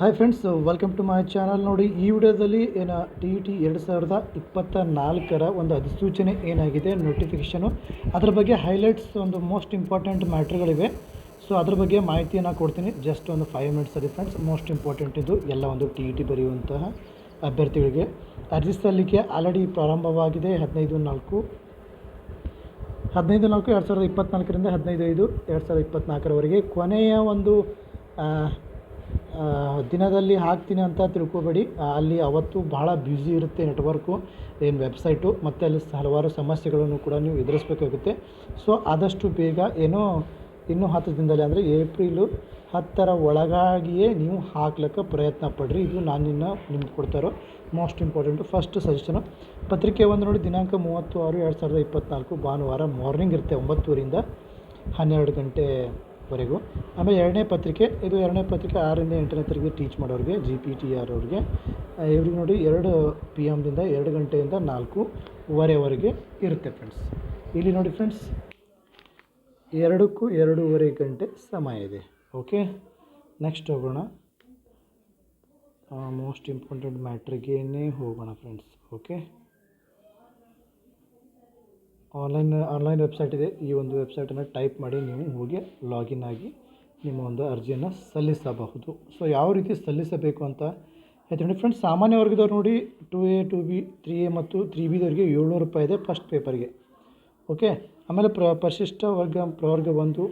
Hi friends welcome to my channel ನೋಡಿ, ಈ ವಿಡಿಯೋದಲ್ಲಿ ಏನು ಟಿ ಇ ಟಿ ಎರಡು ಸಾವಿರದ ಇಪ್ಪತ್ತ ನಾಲ್ಕರ ಒಂದು ಅಧಿಸೂಚನೆ ಏನಾಗಿದೆ ನೋಟಿಫಿಕೇಷನು ಅದರ ಬಗ್ಗೆ ಹೈಲೈಟ್ಸ್ ಒಂದು ಮೋಸ್ಟ್ ಇಂಪಾರ್ಟೆಂಟ್ ಮ್ಯಾಟ್ರ್ಗಳಿವೆ ಸೊ ಅದ್ರ ಬಗ್ಗೆ ಮಾಹಿತಿಯನ್ನು ಕೊಡ್ತೀನಿ. ಜಸ್ಟ್ ಒಂದು ಫೈವ್ ಮಿನಿಟ್ಸಲ್ಲಿ ಫ್ರೆಂಡ್ಸ್ ಮೋಸ್ಟ್ ಇಂಪಾರ್ಟೆಂಟ್ ಇದು ಎಲ್ಲ ಒಂದು ಟಿ ಇ ಟಿ ಬರೆಯುವಂತಹ ಅಭ್ಯರ್ಥಿಗಳಿಗೆ. ಅರ್ಜಿ ಸಲ್ಲಿಕೆ ಆಲ್ರೆಡಿ ಪ್ರಾರಂಭವಾಗಿದೆ, ಹದಿನೈದು ನಾಲ್ಕು ಹದಿನೈದು ನಾಲ್ಕು, ಎರಡು ಸಾವಿರದ ಇಪ್ಪತ್ತ್ನಾಲ್ಕರಿಂದ ಹದಿನೈದು ಐದು, ಎರಡು ಸಾವಿರದ ಇಪ್ಪತ್ತ್ನಾಲ್ಕರವರೆಗೆ ಕೊನೆಯ ಒಂದು ದಿನದಲ್ಲಿ ಹಾಕ್ತೀನಿ ಅಂತ ತಿಳ್ಕೊಬೇಡಿ. ಅಲ್ಲಿ ಅವತ್ತು ಭಾಳ ಬ್ಯುಸಿ ಇರುತ್ತೆ ನೆಟ್ವರ್ಕು, ಏನು ವೆಬ್ಸೈಟು, ಮತ್ತು ಅಲ್ಲಿ ಹಲವಾರು ಸಮಸ್ಯೆಗಳನ್ನು ಕೂಡ ನೀವು ಎದುರಿಸ್ಬೇಕಾಗುತ್ತೆ. ಸೊ, ಆದಷ್ಟು ಬೇಗ ಏನೋ ಇನ್ನೂ ಹತ್ತು ದಿನದಲ್ಲಿ ಅಂದರೆ ಏಪ್ರಿಲು ಹತ್ತರ ಒಳಗಾಗಿಯೇ ನೀವು ಹಾಕ್ಲಿಕ್ಕೆ ಪ್ರಯತ್ನ ಪಡ್ರಿ. ಇದು ನಾನು ನಿನ್ನ ನಿಮ್ಗೆ ಕೊಡ್ತಾರೋ, ಮೋಸ್ಟ್ ಇಂಪಾರ್ಟೆಂಟು. ಫಸ್ಟ್ ಸಜೆಷನು, ಪತ್ರಿಕೆ ಒಂದು ನೋಡಿ, ದಿನಾಂಕ ಮೂವತ್ತು ಆರು ಎರಡು ಸಾವಿರದ ಇಪ್ಪತ್ತ್ನಾಲ್ಕು ಭಾನುವಾರ ಮಾರ್ನಿಂಗ್ ಇರುತ್ತೆ ಒಂಬತ್ತೂರಿಂದ ಹನ್ನೆರಡು ಗಂಟೆವರೆಗೂ ಆಮೇಲೆ ಎರಡನೇ ಪತ್ರಿಕೆ, ಇದು ಎರಡನೇ ಪತ್ರಿಕೆ ಆರರಿಂದ ಎಂಟನೇ ತರಗತಿ ಟೀಚ್ ಮಾಡೋರಿಗೆ ಜಿ ಪಿ ಟಿ ಆರ್ ಅವ್ರಿಗೆ. ಇವ್ರಿಗೆ ನೋಡಿ ಎರಡು ಪಿ ಎಮ್ದಿಂದ ಎರಡು ಗಂಟೆಯಿಂದ ನಾಲ್ಕೂವರೆವರೆಗೆ ಇರುತ್ತೆ ಫ್ರೆಂಡ್ಸ್ ಇಲ್ಲಿ ನೋಡಿ ಫ್ರೆಂಡ್ಸ್ ಎರಡಕ್ಕೂ ಎರಡೂವರೆ ಗಂಟೆ ಸಮಯ ಇದೆ. ಓಕೆ ನೆಕ್ಸ್ಟ್ ಹೋಗೋಣ. ಮೋಸ್ಟ್ ಇಂಪಾರ್ಟೆಂಟ್ ಮ್ಯಾಟ್ರಿಗೇನೇ ಹೋಗೋಣ friends okay online online website ಇದೆ. ಈ ಒಂದು ವೆಬ್ಸೈಟನ್ನು ಟೈಪ್ ಮಾಡಿ ನೀವು ಹೋಗಿ ಲಾಗಿನ್ ಆಗಿ ನಿಮ್ಮ ಒಂದು ಅರ್ಜಿಯನ್ನು ಸಲ್ಲಿಸಬಹುದು. ಸೊ ಯಾವ ರೀತಿ ಸಲ್ಲಿಸಬೇಕು ಅಂತ ಹೇಳ್ತೀನಿ ಫ್ರೆಂಡ್ಸ್ ಸಾಮಾನ್ಯ ವರ್ಗದವ್ರು ನೋಡಿ two A two B three A ಮತ್ತು ತ್ರೀ ಬಿದವರಿಗೆ ಏಳ್ನೂರು ರೂಪಾಯಿ ಇದೆ ಫಸ್ಟ್ ಪೇಪರ್ಗೆ ಓಕೆ ಆಮೇಲೆ ಪ್ರ, ಪರಿಶಿಷ್ಟ ವರ್ಗ, ಪ್ರವರ್ಗ ಒಂದು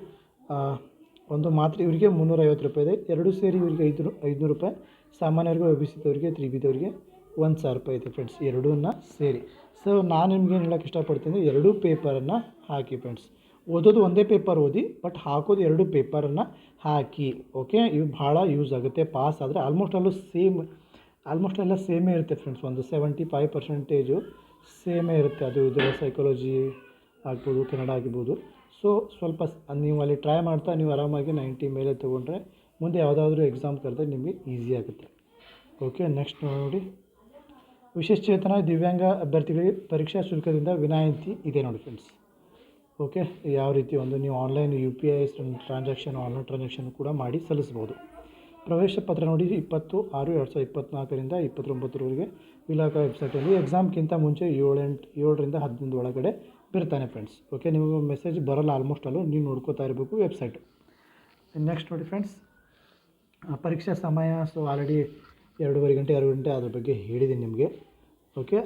ಒಂದು ಮಾತ್ರ ಇವರಿಗೆ ಮುನ್ನೂರೈವತ್ತು ರೂಪಾಯಿ ಇದೆ. ಎರಡು ಸೇರಿ ಇವರಿಗೆ ಐದು ಐದುನೂರು ರೂಪಾಯಿ ಸಾಮಾನ್ಯವರಿಗೆ ಒಬಿಸಿದವರಿಗೆ ತ್ರೀ ಬಿದವರಿಗೆ ಒಂದು ಸಾವಿರ ರೂಪಾಯಿ ಇದೆ ಫ್ರೆಂಡ್ಸ್ ಎರಡೂನ ಸೇರಿ. ಸೊ ನಾನು ನಿಮ್ಗೆ ಏನು ಹೇಳೋಕ್ಕೆ ಇಷ್ಟಪಡ್ತೀನಿ ಎರಡೂ ಪೇಪರನ್ನು ಹಾಕಿ ಫ್ರೆಂಡ್ಸ್ ಓದೋದು ಒಂದೇ ಪೇಪರ್ ಓದಿ ಬಟ್ ಹಾಕೋದು ಎರಡು ಪೇಪರನ್ನು ಹಾಕಿ ಓಕೆ ಇವು ಭಾಳ ಯೂಸ್ ಆಗುತ್ತೆ ಪಾಸ್ ಆದರೆ ಆಲ್ಮೋಸ್ಟ್ ಅಲ್ಲೂ ಸೇಮ್ ಆಲ್ಮೋಸ್ಟ್ ಎಲ್ಲ ಸೇಮೇ ಇರುತ್ತೆ ಫ್ರೆಂಡ್ಸ್ ಒಂದು ಸೆವೆಂಟಿ ಫೈವ್ ಪರ್ಸೆಂಟೇಜು ಸೇಮೇ ಇರುತ್ತೆ. ಅದು ಇದು ಸೈಕಾಲಜಿ ಆಗ್ಬೋದು, ಕನ್ನಡ ಆಗಿರ್ಬೋದು. ಸೊ ಸ್ವಲ್ಪ ನೀವು ಅಲ್ಲಿ ಟ್ರೈ ಮಾಡ್ತಾ ನೀವು ಆರಾಮಾಗಿ ನೈಂಟಿ ಮೇಲೆ ತೊಗೊಂಡ್ರೆ ಮುಂದೆ ಯಾವುದಾದ್ರೂ ಎಕ್ಸಾಮ್ ಕರೆದ್ರೆ ನಿಮಗೆ ಈಸಿ ಆಗುತ್ತೆ. ಓಕೆ ನೆಕ್ಸ್ಟ್ ನೋಡಿ. ವಿಶೇಷ ಚೇತನ, ದಿವ್ಯಾಂಗ ಅಭ್ಯರ್ಥಿಗಳಿಗೆ ಪರೀಕ್ಷಾ ಶುಲ್ಕದಿಂದ ವಿನಾಯಿತಿ ಇದೆ ನೋಡಿ ಫ್ರೆಂಡ್ಸ್ ಓಕೆ ಯಾವ ರೀತಿ ಒಂದು ನೀವು online U P I transaction online transaction ಕೂಡ ಮಾಡಿ ಸಲ್ಲಿಸ್ಬೋದು ಪ್ರವೇಶ ಪತ್ರ ನೋಡಿ, ಇಪ್ಪತ್ತು ಆರು ಎರಡು ಸಾವಿರದ ಇಪ್ಪತ್ತ್ನಾಲ್ಕರಿಂದ ಇಪ್ಪತ್ತೊಂಬತ್ತರವರೆಗೆ ಇಲಾಖಾ ವೆಬ್ಸೈಟಲ್ಲಿ ಎಕ್ಸಾಮ್ಗಿಂತ ಮುಂಚೆ ಏಳೆಂಟು, ಏಳರಿಂದ ಹದಿನೈದು ಒಳಗಡೆ ಬಿರ್ತಾನೆ ಫ್ರೆಂಡ್ಸ್ ಓಕೆ ನಿಮಗೆ ಮೆಸೇಜ್ ಬರೋಲ್ಲ ಆಲ್ಮೋಸ್ಟ್ ಅಲ್ಲೂ, ನೀವು ನೋಡ್ಕೋತಾ ಇರಬೇಕು ವೆಬ್ಸೈಟು ನೆಕ್ಸ್ಟ್ ನೋಡಿ ಫ್ರೆಂಡ್ಸ್ ಪರೀಕ್ಷಾ ಸಮಯ ಸೊ ಆಲ್ರೆಡಿ ಎರಡೂವರೆ ಗಂಟೆ ಎರಡು ಗಂಟೆ ಅದ್ರ ಬಗ್ಗೆ ಹೇಳಿದ್ದೀನಿ ನಿಮಗೆ. ಓಕೆ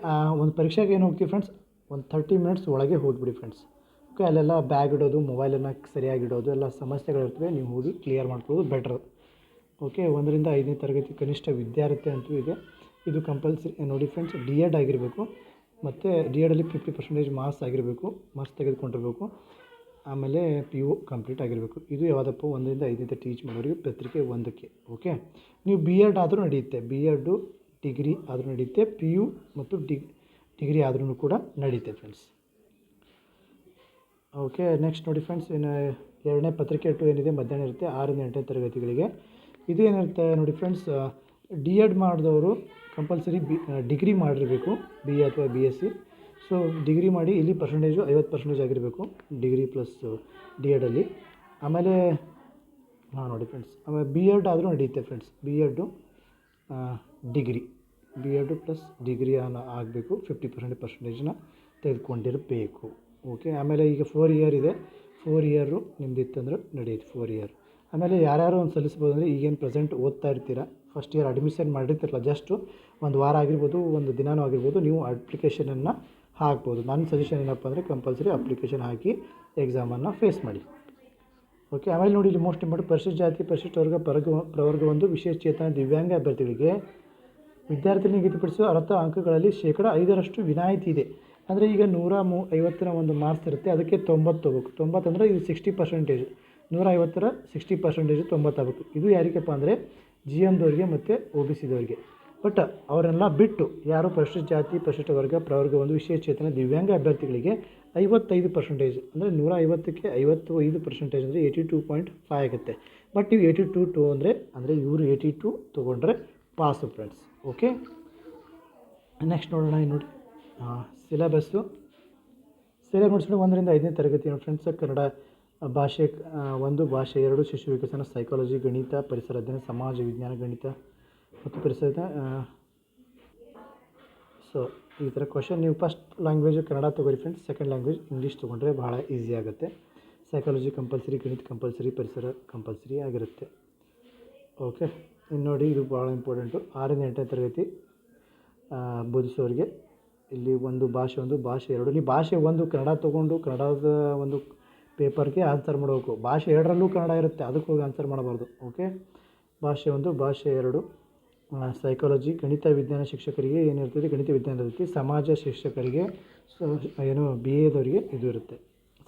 ಒಂದು ಪರೀಕ್ಷೆಗೆ ಏನು ಹೋಗ್ತೀವಿ ಫ್ರೆಂಡ್ಸ್ ಒಂದು ಥರ್ಟಿ ಮಿನಿಟ್ಸ್ ಒಳಗೆ ಹೋಗಿಬಿಡಿ ಫ್ರೆಂಡ್ಸ್ ಓಕೆ ಅಲ್ಲೆಲ್ಲ ಬ್ಯಾಗ್ ಇಡೋದು ಮೊಬೈಲನ್ನು ಸರಿಯಾಗಿ ಇಡೋದು, ಎಲ್ಲ ಸಮಸ್ಯೆಗಳಿರ್ತವೆ ನೀವು ಹೋಗಿ ಕ್ಲಿಯರ್ ಮಾಡ್ಕೊಳ್ಳೋದು ಬೆಟ್ರ್ ಓಕೆ ಒಂದರಿಂದ ಐದನೇ ತರಗತಿ ಕನಿಷ್ಠ ವಿದ್ಯಾರ್ಥಿ ಅಂತೂ ಇದೆ. ಇದು ಕಂಪಲ್ಸರಿ ನೋಡಿ ಫ್ರೆಂಡ್ಸ್ ಡಿ ಎಡ್ ಆಗಿರಬೇಕು, ಮತ್ತು ಡಿ ಎಡಲ್ಲಿ ಫಿಫ್ಟಿ ಪರ್ಸೆಂಟೇಜ್ ಮಾರ್ಕ್ಸ್ ಆಗಿರಬೇಕು ಮಾರ್ಕ್ಸ್ ತೆಗೆದುಕೊಂಡಿರಬೇಕು. ಆಮೇಲೆ ಪಿ ಯು ಕಂಪ್ಲೀಟ್ ಆಗಿರಬೇಕು. ಇದು ಯಾವುದಪ್ಪ? ಒಂದರಿಂದ ಐದರಿಂದ ಟೀಚ್ ಮಾಡೋರಿಗೆ ಪತ್ರಿಕೆ ಒಂದಕ್ಕೆ ಓಕೆ ನೀವು ಬಿ ಎಡ್ ಆದರೂ ನಡೆಯುತ್ತೆ. ಬಿ ಎಡ್ಡು ಡಿಗ್ರಿ ಆದರೂ ನಡೆಯುತ್ತೆ. ಪಿ ಯು ಮತ್ತು ಡಿಗ್ ಡಿಗ್ರಿ ಆದ್ರೂ ಕೂಡ ನಡೆಯುತ್ತೆ ಫ್ರೆಂಡ್ಸ್ ಓಕೆ ನೆಕ್ಸ್ಟ್ ನೋಡಿ ಫ್ರೆಂಡ್ಸ್ ಏನು ಎರಡನೇ ಪತ್ರಿಕೆ ಟು ಏನಿದೆ? ಮಧ್ಯಾಹ್ನ ಇರುತ್ತೆ, ಆರರಿಂದ ಎಂಟನೇ ತರಗತಿಗಳಿಗೆ. ಇದು ಏನಿರುತ್ತೆ ನೋಡಿ ಫ್ರೆಂಡ್ಸ್ ಡಿ ಎಡ್ ಮಾಡಿದವರು ಕಂಪಲ್ಸರಿ ಬಿ ಡಿಗ್ರಿ ಮಾಡಿರಬೇಕು ಬಿ ಎ ಅಥವಾ B S C so degree ಮಾಡಿ ಇಲ್ಲಿ ಪರ್ಸೆಂಟೇಜು ಐವತ್ತು ಪರ್ಸೆಂಟೇಜ್ ಆಗಿರಬೇಕು. ಡಿಗ್ರಿ ಪ್ಲಸ್ ಡಿ ಎಡಲ್ಲಿ ಆಮೇಲೆ ಹಾಂ ನೋಡಿ ಫ್ರೆಂಡ್ಸ್ ಆಮೇಲೆ ಬಿ ಎಡ್ ಆದರೂ ನಡೆಯುತ್ತೆ friends B Ed degree B Ed plus degree ಆಗಬೇಕು. ಫಿಫ್ಟಿ ಪರ್ಸೆಂಟ್ ಪರ್ಸೆಂಟೇಜ್ನ ತೆಗೆದುಕೊಂಡಿರಬೇಕು. ಓಕೆ ಆಮೇಲೆ ಈಗ ಫೋರ್ ಇಯರ್ ಇದೆ. ಫೋರ್ ಇಯರು ನಿಮ್ದು ಇತ್ತಂದ್ರೆ ನಡೆಯುತ್ತೆ ಫೋರ್ ಇಯರ್ ಆಮೇಲೆ ಯಾರ್ಯಾರು ಒಂದು ಸಲ್ಲಿಸ್ಬೋದು ಅಂದರೆ ಈಗೇನು ಪ್ರೆಸೆಂಟ್ ಓದ್ತಾ ಇರ್ತೀರ? ಫಸ್ಟ್ ಇಯರ್ ಅಡ್ಮಿಷನ್ ಮಾಡಿರ್ತಿರಲ್ಲ ಜಸ್ಟು ಒಂದು ವಾರ ಆಗಿರ್ಬೋದು, ಒಂದು ದಿನಾನೂ ಆಗಿರ್ಬೋದು, ನೀವು ಅಪ್ಲಿಕೇಶನನ್ನು ಹಾಕ್ಬೋದು. ನನ್ನ ಸಜೆಷನ್ ಏನಪ್ಪ ಅಂದರೆ ಕಂಪಲ್ಸರಿ ಅಪ್ಲಿಕೇಶನ್ ಹಾಕಿ ಎಕ್ಸಾಮನ್ನು ಫೇಸ್ ಮಾಡಿ. ಓಕೆ ಆಮೇಲೆ ನೋಡಿ ಇಲ್ಲಿ ಮೋಸ್ಟ್ ಇಂಪಾರ್ಟೆಂಟ್ ಪರಿಶಿಷ್ಟ ಜಾತಿ, ಪರಿಶಿಷ್ಟ ವರ್ಗ ಪ್ರವರ್ಗ ಪ್ರವರ್ಗ ಒಂದು ವಿಶೇಷ ಚೇತನ, ದಿವ್ಯಾಂಗ ಅಭ್ಯರ್ಥಿಗಳಿಗೆ ವಿದ್ಯಾರ್ಥಿ ನಿಗದಿಪಡಿಸುವ ಅರ್ಥ ಅಂಕಗಳಲ್ಲಿ ಶೇಕಡ ಐದರಷ್ಟು ವಿನಾಯಿತಿ ಇದೆ. ಅಂದರೆ ಈಗ ನೂರ ಮೂ, ಐವತ್ತರ ಒಂದು ಮಾರ್ಕ್ಸ್ ಇರುತ್ತೆ, ಅದಕ್ಕೆ ತೊಂಬತ್ತು ಹೋಗ್ಬೇಕು. ತೊಂಬತ್ತಂದರೆ ಇದು ಸಿಕ್ಸ್ಟಿ ಪರ್ಸೆಂಟೇಜ್ ನೂರ ಐವತ್ತರ ಸಿಕ್ಸ್ಟಿ ಪರ್ಸೆಂಟೇಜ್ ತೊಂಬತ್ತಾಗಬೇಕು ಇದು ಯಾರಿಗಪ್ಪ ಅಂದರೆ ಜಿ ಎಮ್ದವ್ರಿಗೆ ಮತ್ತು ಒ ಬಿ ಸಿದವ್ರಿಗೆ ಬಟ್ ಅವರೆಲ್ಲ ಬಿಟ್ಟು ಯಾರು ಪರಿಶಿಷ್ಟ ಜಾತಿ ಪರಿಶಿಷ್ಟ ವರ್ಗ, ಪ್ರವರ್ಗ ಒಂದು ವಿಶೇಷ ಚೇತನ ದಿವ್ಯಾಂಗ ಅಭ್ಯರ್ಥಿಗಳಿಗೆ ಐವತ್ತೈದು ಪರ್ಸೆಂಟೇಜ್ ಅಂದರೆ ನೂರ ಐವತ್ತಕ್ಕೆ ಐವತ್ತು ಐದು ಪರ್ಸೆಂಟೇಜ್ ಅಂದರೆ ಏಯ್ಟಿ ಟೂ ಪಾಯಿಂಟ್ ಫೈವ್ ಆಗುತ್ತೆ. ಬಟ್ ನೀವು ಏಯ್ಟಿ ಟು ಟು ಅಂದರೆ ಅಂದರೆ ಇವರು ಏಯ್ಟಿ ಟು ತೊಗೊಂಡ್ರೆ ಪಾಸು ಫ್ರೆಂಡ್ಸ್ ಓಕೆ ನೆಕ್ಸ್ಟ್ ನೋಡೋಣ ನೋಡಿ. ಸಿಲೆಬಸ್ಸು ಸಿಲೆಬಸ್ ಒಂದರಿಂದ ಐದನೇ ತರಗತಿ ಫ್ರೆಂಡ್ಸ್ ಕನ್ನಡ ಭಾಷೆ ಒಂದು ಭಾಷೆ, ಎರಡು ಶಿಶು ವಿಕಸನ ಸೈಕಾಲಜಿ ಗಣಿತ, ಪರಿಸರ ಅಧ್ಯಯನ, ಸಮಾಜ ವಿಜ್ಞಾನ, ಗಣಿತ. ಮತ್ತು ಪರಿಸರದ ಸೊ ಈ ಥರ ಕ್ವಶನ್ ನೀವು ಫಸ್ಟ್ ಲ್ಯಾಂಗ್ವೇಜ್ ಕನ್ನಡ ತೊಗೊಳ್ಳಿ ಫ್ರೆಂಡ್ಸ್ ಸೆಕೆಂಡ್ ಲ್ಯಾಂಗ್ವೇಜ್ ಇಂಗ್ಲೀಷ್ ತೊಗೊಂಡ್ರೆ ಭಾಳ ಈಸಿ ಆಗುತ್ತೆ. ಸೈಕಾಲಜಿ ಕಂಪಲ್ಸರಿ ಗಣಿತ ಕಂಪಲ್ಸರಿ ಪರಿಸರ ಕಂಪಲ್ಸರಿ ಆಗಿರುತ್ತೆ. ಓಕೆ ಇನ್ನು ನೋಡಿ, ಇದು ಭಾಳ ಇಂಪಾರ್ಟೆಂಟು ಆರನೇ, ಎಂಟನೇ ತರಗತಿ ಬೋಧಿಸೋರಿಗೆ ಇಲ್ಲಿ ಒಂದು ಭಾಷೆ ಒಂದು, ಭಾಷೆ ಎರಡು. ಇಲ್ಲಿ ಭಾಷೆ ಒಂದು, ಕನ್ನಡ ತೊಗೊಂಡು ಕನ್ನಡದ ಒಂದು ಪೇಪರ್ಗೆ ಆನ್ಸರ್ ಮಾಡಬೇಕು. ಭಾಷೆ ಎರಡರಲ್ಲೂ ಕನ್ನಡ ಇರುತ್ತೆ ಅದಕ್ಕೆ ಹೋಗಿ ಆನ್ಸರ್ ಮಾಡಬಾರ್ದು. ಓಕೆ ಭಾಷೆ ಒಂದು, ಭಾಷೆ ಎರಡು. ಸೈಕಾಲಜಿ ಗಣಿತ ವಿಜ್ಞಾನ ಶಿಕ್ಷಕರಿಗೆ ಏನಿರ್ತದೆ, ಗಣಿತ ವಿಜ್ಞಾನ ಇರುತ್ತೆ ಸಮಾಜ ಶಿಕ್ಷಕರಿಗೆ ಏನು ಬಿ ಎದವರಿಗೆ ಇದು ಇರುತ್ತೆ.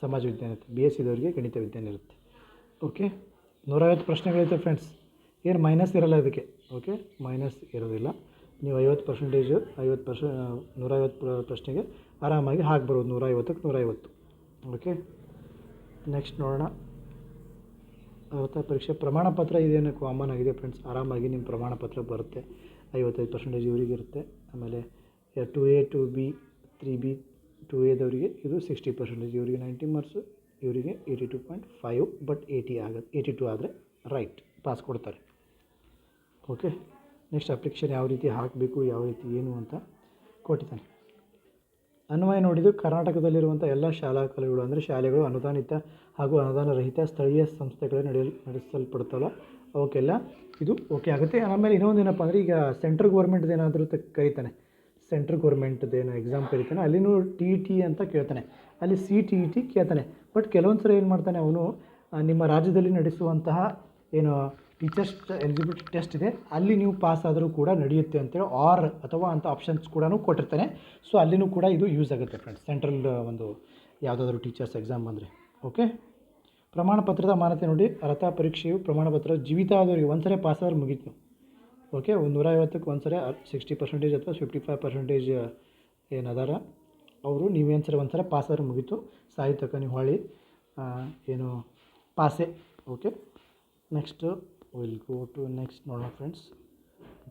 ಸಮಾಜ ವಿಜ್ಞಾನ ಇರುತ್ತೆ. ಬಿ ಎಸ್ ಸಿದವರಿಗೆ ಗಣಿತ ವಿಜ್ಞಾನ ಇರುತ್ತೆ. ಓಕೆ ನೂರೈವತ್ತು ಪ್ರಶ್ನೆಗಳಿರುತ್ತೆ ಫ್ರೆಂಡ್ಸ್ ಏನು ಮೈನಸ್ ಇರಲ್ಲ ಇದಕ್ಕೆ? ಓಕೆ ಮೈನಸ್ ಇರೋದಿಲ್ಲ. ನೀವು ಐವತ್ತು ಪರ್ಸೆಂಟೇಜು ಐವತ್ತು ಪರ್ಸೆ ನೂರೈವತ್ತು ಪ್ರ, ಪ್ರಶ್ನೆಗೆ ಆರಾಮಾಗಿ ಹಾಕ್ಬರ್ಬೋದು ನೂರೈವತ್ತಕ್ಕೆ ನೂರೈವತ್ತು. ಓಕೆ ನೆಕ್ಸ್ಟ್ ನೋಡೋಣ. ಅರ್ಥ ಪರೀಕ್ಷೆ. ಪ್ರಮಾಣ ಪತ್ರ ಇದೇನು ಕಾಮನ್ ಆಗಿದೆ ಫ್ರೆಂಡ್ಸ್ ಆರಾಮಾಗಿ ನಿಮ್ಮ ಪ್ರಮಾಣ ಪತ್ರ ಬರುತ್ತೆ. ಐವತ್ತೈದು ಪರ್ಸೆಂಟೇಜ್ ಇವರಿಗೆ ಇರುತ್ತೆ. ಆಮೇಲೆ two A two B three B two ಎದವರಿಗೆ ಇದು ಸಿಕ್ಸ್ಟಿ ಪರ್ಸೆಂಟೇಜ್ ಇವರಿಗೆ ನೈಂಟಿ ಮಾರ್ಕ್ಸು ಇವರಿಗೆ eighty two point five but eighty ಆಗುತ್ತೆ ಏಯ್ಟಿ ಟು ಆದರೆ ರೈಟ್ ಪಾಸ್ ಕೊಡ್ತಾರೆ. ಓಕೆ ನೆಕ್ಸ್ಟ್ ಅಪ್ಲಿಕೇಶನ್ ಯಾವ ರೀತಿ ಹಾಕಬೇಕು, ಯಾವ ರೀತಿ ಏನು ಅಂತ ಕೊಟ್ಟಿದ್ದಾನೆ. ಅನ್ವಯ ನೋಡಿದ್ದು ಕರ್ನಾಟಕದಲ್ಲಿರುವಂಥ ಎಲ್ಲ ಶಾಲಾ ಕಾಲೇಜುಗಳು ಅಂದರೆ ಶಾಲೆಗಳು ಅನುದಾನಿತ ಹಾಗೂ ಅನುದಾನ ರಹಿತ ಸ್ಥಳೀಯ ಸಂಸ್ಥೆಗಳ ನಡೆಯಲು ನಡೆಸಲ್ಪಡ್ತಲ್ಲ ಅವಕ್ಕೆಲ್ಲ ಇದು ಓಕೆ ಆಗುತ್ತೆ. ಆಮೇಲೆ ಇನ್ನೊಂದು ಏನಪ್ಪ ಅಂದರೆ ಈಗ ಸೆಂಟ್ರಲ್ ಗೌರ್ಮೆಂಟ್ದು ಏನಾದರೂ ಕರೀತಾನೆ. ಸೆಂಟ್ರಲ್ ಗೌರ್ಮೆಂಟ್ದು ಏನೋ ಎಕ್ಸಾಮ್ ಕರೀತಾನೆ. ಅಲ್ಲಿನೂ ಟಿ ಟಿ ಅಂತ ಕೇಳ್ತಾನೆ. ಅಲ್ಲಿ ಸಿ ಟಿ ಇ ಟಿ ಕೇಳ್ತಾನೆ. ಬಟ್ ಕೆಲವೊಂದು ಸಲ ಏನು ಮಾಡ್ತಾನೆ ಅವನು ನಿಮ್ಮ ರಾಜ್ಯದಲ್ಲಿ ನಡೆಸುವಂತಹ ಏನು ಟೀಚರ್ಸ್ ಎಲಿಜಿಬಿಲಿಟಿ ಟೆಸ್ಟ್ ಇದೆ. ಅಲ್ಲಿ ನೀವು ಪಾಸ್ ಆದರೂ ಕೂಡ ನಡೆಯುತ್ತೆ ಅಂತೇಳಿ ಆರ್ ಅಥವಾ ಅಂಥ ಆಪ್ಷನ್ಸ್ ಕೂಡ ಕೊಟ್ಟಿರ್ತಾನೆ. ಸೊ ಅಲ್ಲಿನೂ ಕೂಡ ಇದು ಯೂಸ್ ಆಗುತ್ತೆ ಫ್ರೆಂಡ್ಸ್ ಸೆಂಟ್ರಲ್ ಒಂದು ಯಾವುದಾದ್ರೂ ಟೀಚರ್ಸ್ ಎಕ್ಸಾಮ್ ಬಂದರೆ. ಓಕೆ ಪ್ರಮಾಣ ಪತ್ರದ ಮಾನ್ಯತೆ ನೋಡಿ. ಅರ್ಹತಾ ಪರೀಕ್ಷೆಯು ಪ್ರಮಾಣ ಪತ್ರ ಜೀವಿತ ಆದವರಿಗೆ ಒಂದು ಸರಿ ಪಾಸ್ ಆದ್ರೆ ಮುಗೀತು. ಓಕೆ ಒಂದು ನೂರ ಐವತ್ತಕ್ಕೆ ಒಂದು ಸರಿ ಸಿಕ್ಸ್ಟಿ ಪರ್ಸೆಂಟೇಜ್ ಅಥವಾ ಫಿಫ್ಟಿ ಫೈವ್ ಪರ್ಸೆಂಟೇಜ್ ಏನದಾರ. ಅವರು ನೀವೇನು ಸರಿ ಒಂದು ಸರಿ ಪಾಸ್ ಆದ್ರೆ ಮುಗೀತು. ಸಾಹಿತ್ಯ ನೀವು ಹೊಳಿ ಏನು ಪಾಸೆ okay next will go to next ನೋಡೋಣ ಫ್ರೆಂಡ್ಸ್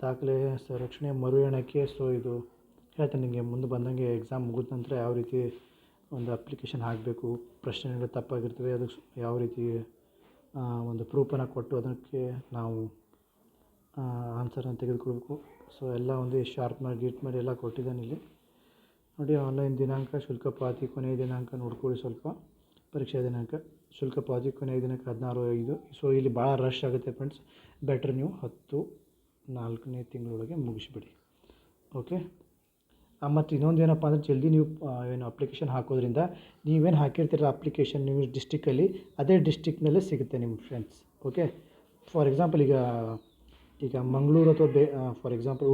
ದಾಖಲೆ ಸಂರಕ್ಷಣೆ ಮರು ಎಣಕ್ಕೆ ಸೊ ಇದು ಹೇಳ್ತೇನೆ ನಿಮಗೆ ಮುಂದೆ ಬಂದಂಗೆ ಎಕ್ಸಾಮ್ ಮುಗಿದ ನಂತರ ಯಾವ ರೀತಿ ಒಂದು ಅಪ್ಲಿಕೇಶನ್ ಹಾಕಬೇಕು, ಪ್ರಶ್ನೆಗಳು ತಪ್ಪಾಗಿರ್ತವೆ ಸ್- ಯಾವ ರೀತಿ ಒಂದು ಪ್ರೂಫನ್ನು ಕೊಟ್ಟು ಅದಕ್ಕೆ ನಾವು ಆನ್ಸರನ್ನು ತೆಗೆದುಕೊಳ್ಬೇಕು. ಸೊ ಎಲ್ಲ ಒಂದು ಶಾರ್ಪ್ ಮಾಡಿ ಗೀಟ್ ಮಾಡಿ ಎಲ್ಲ ಕೊಟ್ಟಿದ್ದಾನೆ ಇಲ್ಲಿ. ನೋಡಿ ಆನ್ಲೈನ್ ದಿನಾಂಕ ಶುಲ್ಕ ಪಾತಿ ಕೊನೆಯ ದಿನಾಂಕ ನೋಡ್ಕೊಳ್ಳಿ ಸ್ವಲ್ಪ, ಪರೀಕ್ಷಾ ದಿನಾಂಕ. ಶುಲ್ಕ ಪ್ರಾಜೆಕ್ಟ್ ಕೊನೆಯ ದಿನಕ್ಕೆ ಹದಿನಾರು ಐದು. ಸೊ ಇಲ್ಲಿ ಭಾಳ ರಶ್ ಆಗುತ್ತೆ ಫ್ರೆಂಡ್ಸ್ ಬೆಟ್ರ್ ನೀವು ಹತ್ತು, ನಾಲ್ಕನೇ ತಿಂಗಳೊಳಗೆ ಮುಗಿಸ್ಬಿಡಿ. ಓಕೆ ಮತ್ತು ಇನ್ನೊಂದು ಏನಪ್ಪ ಅಂದರೆ ಜಲ್ದಿ ನೀವು ಏನು ಅಪ್ಲಿಕೇಶನ್ ಹಾಕೋದ್ರಿಂದ ನೀವೇನು ಹಾಕಿರ್ತೀರ ಅಪ್ಲಿಕೇಶನ್ ನೀವು ಡಿಸ್ಟಿಕ್ಕಲ್ಲಿ ಅದೇ ಡಿಸ್ಟಿಕ್ನಲ್ಲೇ ಸಿಗುತ್ತೆ ನಿಮ್ಮ ಫ್ರೆಂಡ್ಸ್ ಓಕೆ ಫಾರ್ ಎಕ್ಸಾಂಪಲ್ ಈಗ ಈಗ ಮಂಗಳೂರು ಅಥವಾ ಬೇ ಫಾರ್ ಎಕ್ಸಾಂಪಲ್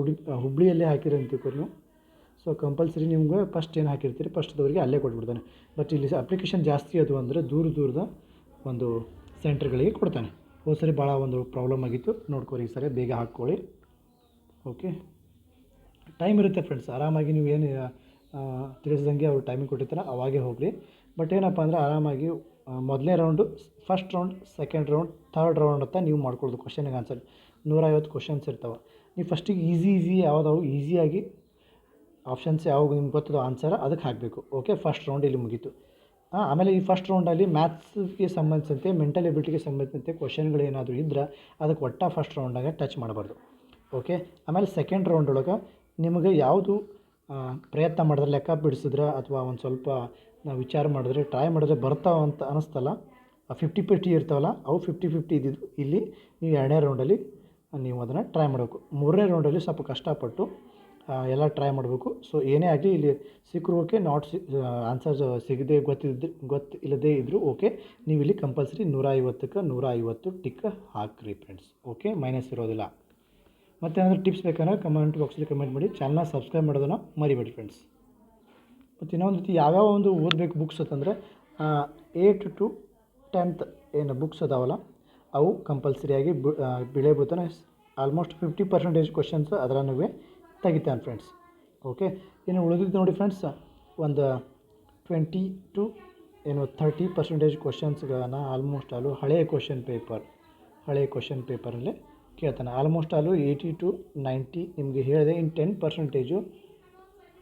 ಹುಬ್ಬಳ್ಳಿಯಲ್ಲೇ ಹಾಕಿರೋ ಅಂತ ತಿಳ್ಕೊರಿ ನೀವು. ಸೊ ಕಂಪಲ್ಸರಿ ನಿಮ್ಗೆ ಫಸ್ಟ್ ಏನು ಹಾಕಿರ್ತೀರಿ? ಫಸ್ಟ್ದವರಿಗೆ ಅಲ್ಲೇ ಕೊಟ್ಬಿಡ್ತಾನೆ. ಬಟ್ ಇಲ್ಲಿ ಅಪ್ಲಿಕೇಶನ್ ಜಾಸ್ತಿ ಅದು ಅಂದರೆ ದೂರ ದೂರದ ಒಂದು ಸೆಂಟ್ರ್ಗಳಿಗೆ ಕೊಡ್ತಾನೆ. ಹೋದ ಸರಿ ಭಾಳ ಒಂದು ಪ್ರಾಬ್ಲಮ್ ಆಗಿತ್ತು. ನೋಡ್ಕೋರಿ ಈ ಸರಿ, ಬೇಗ ಹಾಕ್ಕೊಳ್ಳಿ. ಓಕೆ ಟೈಮ್ ಇರುತ್ತೆ ಫ್ರೆಂಡ್ಸ್ ಆರಾಮಾಗಿ ನೀವು ಏನು ತಿಳಿಸ್ದಂಗೆ ಅವ್ರು ಟೈಮಿಂಗ್ ಕೊಟ್ಟಿರ್ತಾರೆ. ಅವಾಗೇ ಹೋಗಲಿ. ಬಟ್ ಏನಪ್ಪ ಅಂದರೆ ಆರಾಮಾಗಿ ಮೊದಲನೇ round first round second round third round ಅಂತ ನೀವು ಮಾಡ್ಕೊಳ್ಳೋದು ಕ್ವಶನಿಗೆ ಆನ್ಸರ್ ನೂರೈವತ್ತು ಕ್ವಶನ್ಸ್ ಇರ್ತಾವೆ. ನೀವು ಫಸ್ಟಿಗೆ ಈಸಿ ಈಸಿ ಯಾವುದಾವು ಈಸಿಯಾಗಿ ಆಪ್ಷನ್ಸ್ ಯಾವಾಗ ನಿಮ್ಗೆ ಗೊತ್ತದೋ ಆನ್ಸರ್ ಅದಕ್ಕೆ ಹಾಕಬೇಕು. ಓಕೆ ಫಸ್ಟ್ ರೌಂಡ್ ಇಲ್ಲಿ ಮುಗೀತು. ಆಮೇಲೆ ಈ ಫಸ್ಟ್ ರೌಂಡಲ್ಲಿ ಮ್ಯಾಥ್ಸ್ಗೆ ಸಂಬಂಧಿಸಿದಂತೆ ಮೆಂಟಲ್ ಎಬಿಲಿಟಿಗೆ ಸಂಬಂಧಿಸಿದಂತೆ ಕ್ವಶನ್ಗಳು ಏನಾದರೂ ಇದ್ರೆ ಅದಕ್ಕೆ ಒಟ್ಟ ಫಸ್ಟ್ ರೌಂಡಾಗೆ ಟಚ್ ಮಾಡಬಾರ್ದು. ಓಕೆ ಆಮೇಲೆ ಸೆಕೆಂಡ್ ರೌಂಡ್ ಒಳಗೆ ನಿಮಗೆ ಯಾವುದು ಪ್ರಯತ್ನ ಮಾಡಿದ್ರೆ, ಲೆಕ್ಕ ಬಿಡಿಸಿದ್ರೆ ಅಥವಾ ಒಂದು ಸ್ವಲ್ಪ ನಾವು ವಿಚಾರ ಮಾಡಿದ್ರೆ ಟ್ರೈ ಮಾಡಿದ್ರೆ ಬರ್ತಾವ ಅಂತ ಅನ್ನಿಸ್ತಲ್ಲ ಫಿಫ್ಟಿ ಫಿಫ್ಟಿ ಇರ್ತಾವಲ್ಲ, ಅವು ಫಿಫ್ಟಿ ಫಿಫ್ಟಿ ಇದ್ದಿದ್ದು ಇಲ್ಲಿ ನೀವು ಎರಡನೇ ರೌಂಡಲ್ಲಿ ನೀವು ಅದನ್ನು ಟ್ರೈ ಮಾಡಬೇಕು. ಮೂರನೇ ರೌಂಡಲ್ಲಿ ಸ್ವಲ್ಪ ಕಷ್ಟಪಟ್ಟು ಎಲ್ಲ ಟ್ರೈ ಮಾಡಬೇಕು. ಸೊ ಏನೇ ಆಗಲಿ ಇಲ್ಲಿ ಸಿಕ್ಕರು ಓಕೆ ನಾಟ್ ಸಿ ಆನ್ಸರ್ ಸಿಗದೆ ಗೊತ್ತಿದ್ದರೆ ಗೊತ್ತು ಇಲ್ಲದೇ ಇದ್ದರೂ ಓಕೆ ನೀವು ಇಲ್ಲಿ ಕಂಪಲ್ಸರಿ ನೂರ ಐವತ್ತಕ್ಕೆ ನೂರ ಐವತ್ತು ಟಿಕ್ ಹಾಕ್ರಿ ಫ್ರೆಂಡ್ಸ್ ಓಕೆ ಮೈನಸ್ ಇರೋದಿಲ್ಲ. ಮತ್ತೇನಾದರೂ ಟಿಪ್ಸ್ ಬೇಕಂದ್ರೆ ಕಮೆಂಟ್ ಬಾಕ್ಸಲ್ಲಿ ಕಮೆಂಟ್ ಮಾಡಿ. ಚಾನಲ್ನ ಸಬ್ಸ್ಕ್ರೈಬ್ ಮಾಡೋದನ್ನು ಮರಿಬೇಡಿ ಫ್ರೆಂಡ್ಸ್ ಮತ್ತು ಇನ್ನೊಂದು ರೀತಿ ಯಾವ್ಯಾವ ಒಂದು ಓದಬೇಕು ಬುಕ್ಸ್ ಅಂತಂದರೆ ಏಯ್ಟ್ ಟು ಟೆಂತ್ ಏನು ಬುಕ್ಸ್ ಅದಾವಲ್ಲ, ಅವು ಕಂಪಲ್ಸರಿಯಾಗಿ ಬಿಳೆ ಬುತ್ತನ ಆಲ್ಮೋಸ್ಟ್ ಫಿಫ್ಟಿ ಪರ್ಸೆಂಟೇಜ್ ಕ್ವಶನ್ಸ್ ಅದರನ್ನುವೆ ತೆಗಿತಾನೆ ಫ್ರೆಂಡ್ಸ್ ಓಕೆ ಇನ್ನು ಉಳಿದಿದ್ದು ನೋಡಿ ಫ್ರೆಂಡ್ಸ್ ಒಂದು ಟ್ವೆಂಟಿ ಟು ಏನು ಥರ್ಟಿ ಪರ್ಸೆಂಟೇಜ್ ಕ್ವಶನ್ಸ್ಗಳನ್ನ ಆಲ್ಮೋಸ್ಟ್ ಆಲು ಹಳೆಯ ಕ್ವಶನ್ ಪೇಪರ್ ಹಳೆಯ ಕ್ವಶನ್ ಪೇಪರಲ್ಲೇ ಕೇಳ್ತಾನೆ. Almost all eighty to ninety ನಿಮಗೆ ಹೇಳಿದೆ ಇನ್ ಟೆನ್ ಪರ್ಸೆಂಟೇಜು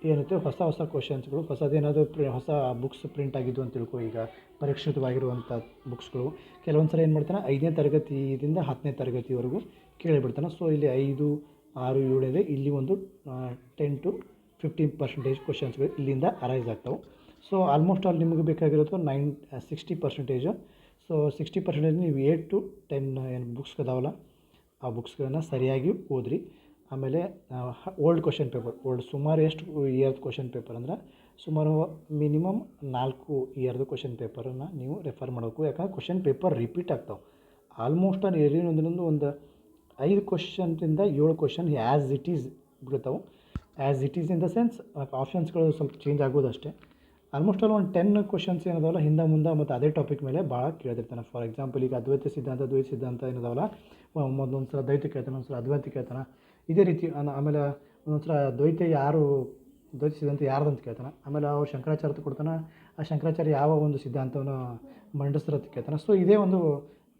ಏನಿರುತ್ತೆ ಹೊಸ ಹೊಸ ಕ್ವಶನ್ಸ್ಗಳು ಹೊಸದೇನಾದರೂ ಪ್ರಿ ಹೊಸ ಬುಕ್ಸ್ ಪ್ರಿಂಟ್ ಆಗಿದ್ದು ಅಂತ ತಿಳ್ಕೊ. ಈಗ ಪರೀಕ್ಷಿತವಾಗಿರುವಂಥ ಬುಕ್ಸ್ಗಳು ಕೆಲವೊಂದು ಸಲ ಏನು ಮಾಡ್ತಾನೆ, ಐದನೇ ತರಗತಿಯಿಂದ ಹತ್ತನೇ ತರಗತಿವರೆಗೂ ಕೇಳಿಬಿಡ್ತಾನೆ. ಸೊ ಇಲ್ಲಿ ಐದು ಆರು ಏಳು ಇಲ್ಲಿ ಒಂದು ಟೆನ್ ಟು ಫಿಫ್ಟೀನ್ ಪರ್ಸೆಂಟೇಜ್ ಕ್ವಶನ್ಸ್ಗಳು ಇಲ್ಲಿಂದ ಅರೈಸ್ ಆಗ್ತವೆ. ಸೊ ಆಲ್ಮೋಸ್ಟ್ ಆಲ್ ನಿಮಗೆ ಬೇಕಾಗಿರೋದು nine sixty percentage so sixty percentage ನೀವು ಏಟ್ ಟು ಟೆನ್ ಏನು ಬುಕ್ಸ್ ಅದಾವಲ್ಲ, ಆ ಬುಕ್ಸ್ಗಳನ್ನ ಸರಿಯಾಗಿ ಓದ್ರಿ. ಆಮೇಲೆ ಓಲ್ಡ್ ಕ್ವಶನ್ ಪೇಪರ್ ಓಲ್ಡ್ ಸುಮಾರು ಎಷ್ಟು ಇಯರ್ದು ಕ್ವಶನ್ ಪೇಪರ್ ಅಂದ್ರೆ, ಸುಮಾರು ಮಿನಿಮಮ್ ನಾಲ್ಕು ಇಯರ್ದು ಕ್ವಶನ್ ಪೇಪರನ್ನು ನೀವು ರೆಫರ್ ಮಾಡಬೇಕು. ಯಾಕಂದ್ರೆ ಕ್ವಶನ್ ಪೇಪರ್ ರಿಪೀಟ್ ಆಗ್ತಾವೆ. ಆಲ್ಮೋಸ್ಟ್ ಆಲ್ ಒಂದೊಂದು ಒಂದು ಐದು ಕ್ವಶನ್ದಿಂದ ಏಳು ಕ್ವಶನ್ ಆ್ಯಸ್ ಇಟ್ ಈಸ್ ಬಿಡ್ತಾವೆ as it is in the sense ಆಪ್ಷನ್ಸ್ಗಳು ಸ್ವಲ್ಪ ಚೇಂಜ್ ಆಗೋದು ಅಷ್ಟೇ. ಆಲ್ಮೋಸ್ಟ್ ಆಲ್ ಒಂದು ಟೆನ್ ಕ್ವಶನ್ಸ್ ಏನದವಲ್ಲ, ಹಿಂದೆ ಮುಂದೆ ಮತ್ತು ಅದೇ ಟಾಪಿಕ್ ಮೇಲೆ ಭಾಳ ಕೇಳ್ತಿರ್ತಾನೆ. ಫಾರ್ ಎಕ್ಸಾಂಪಲ್ ಈಗ ಅದ್ವೈತ ಸಿದ್ಧಾಂತ, ದ್ವೈತ ಸಿದ್ಧಾಂತ ಏನದವಲ್ಲ ಮೊದಲೊಂದು ಸಲ ದ್ವೈತ ಕೇಳ್ತಾನೆ ಒಂದು ಸಲ ಅದ್ವೈತ ಕೇಳ್ತಾನೆ. ಇದೇ ರೀತಿ ಆಮೇಲೆ ಒಂದೊಂದು ಸಲ ದ್ವೈತ ಯಾರು, ದ್ವೈತ ಸಿದ್ಧಾಂತ ಯಾರ್ದು ಅಂತ ಕೇಳ್ತಾನೆ. ಆಮೇಲೆ ಅವ್ರು ಶಂಕರಾಚಾರ್ಯ ಕೊಡ್ತಾನೆ. ಆ ಶಂಕರಾಚಾರ್ಯ ಯಾವ ಒಂದು ಸಿದ್ಧಾಂತವನ್ನು ಮಂಡಿಸ್ತಾರಂತ ಕೇಳ್ತಾನೆ. ಸೊ ಇದೇ ಒಂದು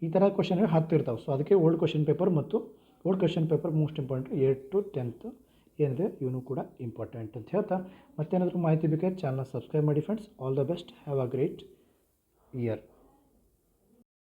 ಈ ಥರ ಕ್ವಶನ್ಗಳು ಹತ್ತು ಇರ್ತಾವೆ ಸೊ ಅದಕ್ಕೆ ಓಲ್ಡ್ ಕ್ವಶನ್ ಪೇಪರ್ ಮತ್ತು old question paper most important eight to tenth ಏನಿದೆ ಇವನು ಕೂಡ ಇಂಪಾರ್ಟೆಂಟ್ ಅಂತ ಹೇಳ್ತಾ. ಮತ್ತೇನಾದರೂ ಮಾಹಿತಿ ಬೇಕಾದ್ರೆ ಚಾನಲ್ ಸಬ್ಸ್ಕ್ರೈಬ್ ಮಾಡಿ friends all the best have a great year